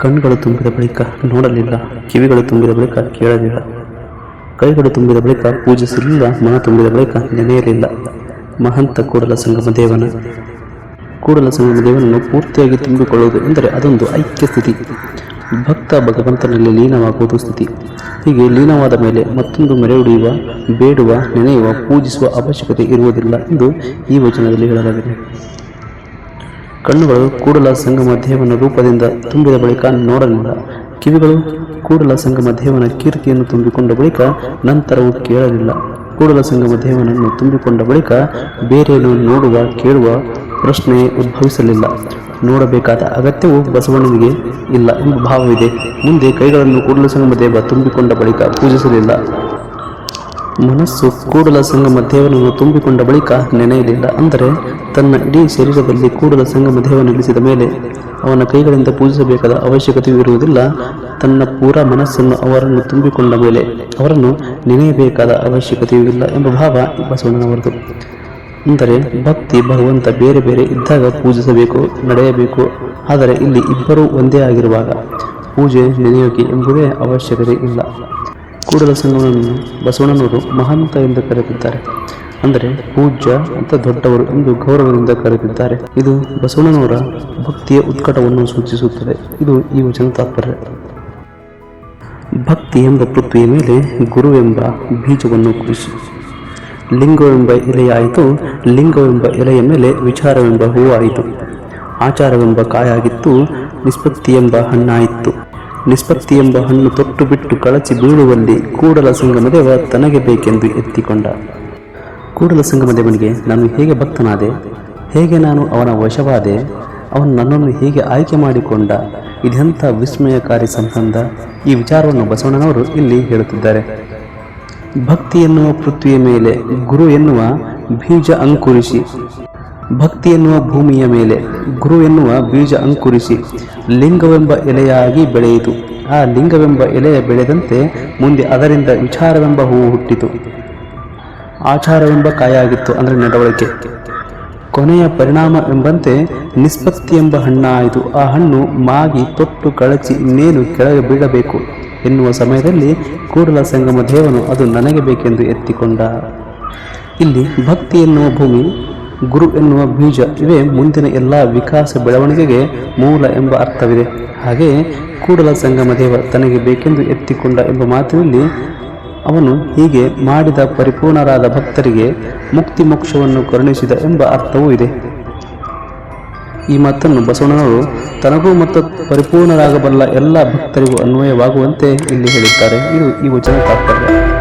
ಕಣ್ಗಳು ತುಂಬಿದ ಬಳಿಕ ನೋಡಲಿಲ್ಲ, ಕಿವಿಗಳು ತುಂಬಿದ ಬಳಿಕ ಕೇಳಲಿಲ್ಲ. ಕೈಗಳು ತುಂಬಿದ ಬಳಿಕ ಪೂಜಿಸಲಿಲ್ಲ, ಮನ ತುಂಬಿದ ಬಳಿಕ ನೆನೆಯಲಿಲ್ಲ. ಮಹಂತ ಕೂಡಲ ಸಂಗಮ ದೇವನ, ಕೂಡಲ ಸಂಗಮ ದೇವನನ್ನು ಪೂರ್ತಿಯಾಗಿ ತುಂಬಿಕೊಳ್ಳುವುದು ಎಂದರೆ ಅದೊಂದು ಐಕ್ಯ ಸ್ಥಿತಿ. ಭಕ್ತ ಭಗವಂತನಲ್ಲಿ ಲೀನವಾಗುವುದು ಸ್ಥಿತಿ. ಹೀಗೆ ಲೀನವಾದ ಮೇಲೆ ಮತ್ತೊಂದು ಮೆರೆಯುಡಿಯುವ ಬೇಡುವ, ನೆನೆಯುವ, ಪೂಜಿಸುವ ಅವಶ್ಯಕತೆ ಇರುವುದಿಲ್ಲ ಎಂದು ಈ ವಚನದಲ್ಲಿ ಹೇಳಲಾಗಿದೆ. ಕಣ್ಣುಗಳು ಕೂಡಲ ಸಂಗಮ ದೇವನ ರೂಪದಿಂದ ತುಂಬಿದ ಬಳಿಕ ನೋಡಲಿಲ್ಲ. ಕಿವಿಗಳು ಕೂಡಲ ಸಂಗಮ ದೇವನ ಕೀರ್ತಿಯನ್ನು ತುಂಬಿಕೊಂಡ ಬಳಿಕ ನಂತರವೂ ಕೇಳಲಿಲ್ಲ. ಕೂಡಲ ಸಂಗಮ ದೇವನನ್ನು ತುಂಬಿಕೊಂಡ ಬಳಿಕ ಬೇರೆಯನ್ನು ನೋಡುವ, ಕೇಳುವ ಪ್ರಶ್ನೆ ಉದ್ಭವಿಸಲಿಲ್ಲ. ನೋಡಬೇಕಾದ ಅಗತ್ಯವು ಬಸವಣ್ಣನಿಗೆ ಇಲ್ಲ ಎಂಬ ಭಾವವಿದೆ. ಮುಂದೆ ಕೈಗಳನ್ನು ಕೂಡಲ ಸಂಗಮ ದೇವ ತುಂಬಿಕೊಂಡ ಬಳಿಕ ಪೂಜಿಸಲಿಲ್ಲ. ಮನಸ್ಸು ಕೂಡಲ ಸಂಗಮ ದೇವನನ್ನು ತುಂಬಿಕೊಂಡ ಬಳಿಕ ನೆನೆಯಲಿಲ್ಲ. ಅಂದರೆ ತನ್ನ ಇಡೀ ಶರೀರದಲ್ಲಿ ಕೂಡಲ ಸಂಗಮ ದೇವ ನಿಲ್ಲಿಸಿದ ಮೇಲೆ ಅವನ ಕೈಗಳಿಂದ ಪೂಜಿಸಬೇಕಾದ ಅವಶ್ಯಕತೆಯೂ ಇರುವುದಿಲ್ಲ. ತನ್ನ ಪೂರ ಮನಸ್ಸನ್ನು ಅವರನ್ನು ತುಂಬಿಕೊಂಡ ಮೇಲೆ ಅವರನ್ನು ನೆನೆಯಬೇಕಾದ ಅವಶ್ಯಕತೆಯೂ ಇಲ್ಲ ಎಂಬ ಭಾವ ಬಸವಣ್ಣನವರದು. ಅಂದರೆ ಭಕ್ತಿ, ಭಗವಂತ ಬೇರೆ ಬೇರೆ ಇದ್ದಾಗ ಪೂಜಿಸಬೇಕು, ನಡೆಯಬೇಕು. ಆದರೆ ಇಲ್ಲಿ ಇಬ್ಬರೂ ಒಂದೇ ಆಗಿರುವಾಗ ಪೂಜೆ ನೆನೆಯೋಕೆ ಎಂಬುದೇ ಅವಶ್ಯಕತೆ ಇಲ್ಲ. ಕೂಡಲ ಸಂಗಮನನ್ನು ಬಸವಣ್ಣನವರು ಮಹಂತ ಎಂದು ಕರೆದಿದ್ದಾರೆ. ಅಂದರೆ ಪೂಜ್ಯ ಅಂತ ದೊಡ್ಡವರು ಎಂದು ಗೌರವದಿಂದ ಕರೆದಿದ್ದಾರೆ. ಇದು ಬಸವಣ್ಣನವರ ಭಕ್ತಿಯ ಉತ್ಕಟವನ್ನು ಸೂಚಿಸುತ್ತದೆ. ಇದು ಈ ವಚನ ತಾತ್ಪರ್ಯ ಭಕ್ತಿ ಎಂಬ ಪೃಥ್ವಿಯ ಮೇಲೆ ಗುರುವೆಂಬ ಬೀಜವನ್ನು ಕುರಿಸಿ ಲಿಂಗವೆಂಬ ಎಲೆಯಾಯಿತು ಲಿಂಗವೆಂಬ ಎಲೆಯ ಮೇಲೆ ವಿಚಾರವೆಂಬ ಹೂವಾಯಿತು. ಆಚಾರವೆಂಬ ಕಾಯಾಗಿತ್ತು. ನಿಷ್ಪತ್ತಿ ಎಂಬ ಹಣ್ಣಾಯಿತು. ನಿಷ್ಪತ್ತಿ ಎಂಬ ಹಣ್ಣು ತೊಟ್ಟು ಬಿಟ್ಟು ಕಳಚಿ ಬೀಳುವಲ್ಲಿ ಕೂಡಲ ಸಂಗಮದೇವ ತನಗೆ ಬೇಕೆಂದು ಎತ್ತಿಕೊಂಡ. ಕೂಡಲ ಸಂಗಮದೇವನಿಗೆ ನಾನು ಹೇಗೆ ಭಕ್ತನಾದೆ? ಹೇಗೆ ನಾನು ಅವನ ವಶವಾದೆ? ಅವನು ನನ್ನನ್ನು ಹೇಗೆ ಆಯ್ಕೆ ಮಾಡಿಕೊಂಡ? ಇದೆಂಥ ವಿಸ್ಮಯಕಾರಿ ಸಂಬಂಧ. ಈ ವಿಚಾರವನ್ನು ಬಸವಣ್ಣನವರು ಇಲ್ಲಿ ಹೇಳುತ್ತಿದ್ದಾರೆ. ಭಕ್ತಿ ಎನ್ನುವ ಪೃಥ್ವಿಯ ಮೇಲೆ ಗುರು ಎನ್ನುವ ಬೀಜ ಅಂಕುರಿಸಿ ಭಕ್ತಿ ಎನ್ನುವ ಭೂಮಿಯ ಮೇಲೆ, ಗುರು ಎನ್ನುವ ಬೀಜ ಅಂಕುರಿಸಿ ಲಿಂಗವೆಂಬ ಎಲೆಯಾಗಿ ಬೆಳೆಯಿತು. ಆ ಲಿಂಗವೆಂಬ ಎಲೆಯ ಬೆಳೆದಂತೆ ಮುಂದೆ ಅದರಿಂದ ವಿಚಾರವೆಂಬ ಹೂವು ಹುಟ್ಟಿತು. ಆಚಾರವೆಂಬ ಕಾಯಾಗಿತ್ತು ಅಂದರೆ ನಡವಳಿಕೆ. ಕೊನೆಯ ಪರಿಣಾಮ ಎಂಬಂತೆ ನಿಷ್ಪತ್ತಿ ಎಂಬ ಹಣ್ಣಾಯಿತು. ಆ ಹಣ್ಣು ಮಾಗಿ ತೊಟ್ಟು ಕಳಚಿ ಇನ್ನೇನು ಕೆಳಗೆ ಬೀಳಬೇಕು ಎನ್ನುವ ಸಮಯದಲ್ಲಿ ಕೂಡಲ ಸಂಗಮ ದೇವನು ಅದು ನನಗೆ ಬೇಕೆಂದು ಎತ್ತಿಕೊಂಡ. ಇಲ್ಲಿ ಭಕ್ತಿ ಎನ್ನುವ ಭೂಮಿ ಗುರು ಎನ್ನುವ ಬೀಜ ಇವೇ. ಮುಂದಿನ ಎಲ್ಲ ವಿಕಾಸ ಬೆಳವಣಿಗೆಗೆ ಮೂಲ ಎಂಬ ಅರ್ಥವಿದೆ. ಹಾಗೆಯೇ ಕೂಡಲ ಸಂಗಮ ದೇವ ತನಗೆ ಬೇಕೆಂದು ಎತ್ತಿಕೊಂಡ ಎಂಬ ಮಾತಿನಲ್ಲಿ ಅವನು ಹೀಗೆ ಮಾಡಿದ ಪರಿಪೂರ್ಣರಾದ ಭಕ್ತರಿಗೆ ಮುಕ್ತಿ ಮೋಕ್ಷವನ್ನು ಕರುಣಿಸಿದ ಎಂಬ ಅರ್ಥವೂ ಇದೆ. ಈ ಮಾತನ್ನು ಬಸವಣ್ಣನವರು ತನಗೂ ಮತ್ತು ಪರಿಪೂರ್ಣರಾಗಬಲ್ಲ ಎಲ್ಲ ಭಕ್ತರಿಗೂ ಅನ್ವಯವಾಗುವಂತೆ ಇಲ್ಲಿ ಹೇಳುತ್ತಾರೆ ಇದು ಈ ವಚನ ತಾತ್ಪರ್ಯ.